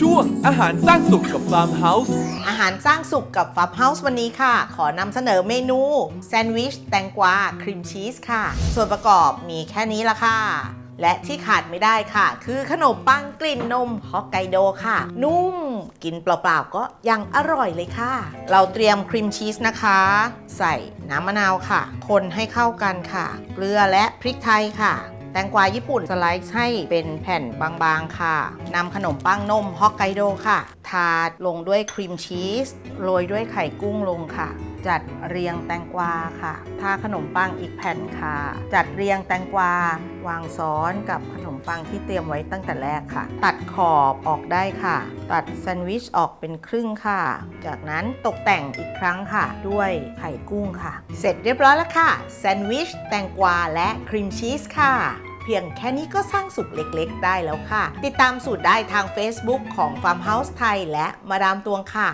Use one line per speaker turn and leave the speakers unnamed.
ช่วงอาหารสร้างสุขกับฟาร์มเฮาส์
อาหารสร้างสุขกับฟับเฮาส์วันนี้ค่ะ ขอนำเสนอเมนู แซนด์วิช แตงกวา ครีมชีสค่ะ ส่วนประกอบมีแค่นี้ละค่ะ และที่ขาดไม่ได้ค่ะ คือขนมปังกลิ่นนมฮอกไกโดค่ะ นุ่ม กินเปล่าๆก็ยังอร่อยเลยค่ะ เราเตรียมครีมชีสนะคะ ใส่น้ำมะนาวค่ะ คนให้เข้ากันค่ะ เกลือและพริกไทยค่ะ แตงกวาญี่ปุ่นสไลซ์ให้เป็นแผ่นบางๆค่ะนำขนมปังนมฮอกไกโดค่ะ ทาลงด้วยครีมชีสโรยด้วยไข่กุ้งลงค่ะ จัดเรียงแตงกวาค่ะ ทาขนมปังอีกแผ่นค่ะ จัดเรียงแตงกวาวางซ้อนกับขนมปังที่เตรียมไว้ตั้งแต่แรกค่ะ ตัดขอบออกได้ค่ะ ตัดแซนด์วิชออกเป็นครึ่งค่ะ จากนั้นตกแต่งอีกครั้งค่ะ ด้วยไข่กุ้งค่ะ เสร็จเรียบร้อยแล้วค่ะแซนด์วิชแตงกวาและครีมชีสค่ะ เพียงแค่นี้ก็สร้างสุขเล็กๆ ได้แล้วค่ะ ติดตามสูตรได้ทาง Facebook ของ Farmhouse ไทยและมาดามตวงค่ะ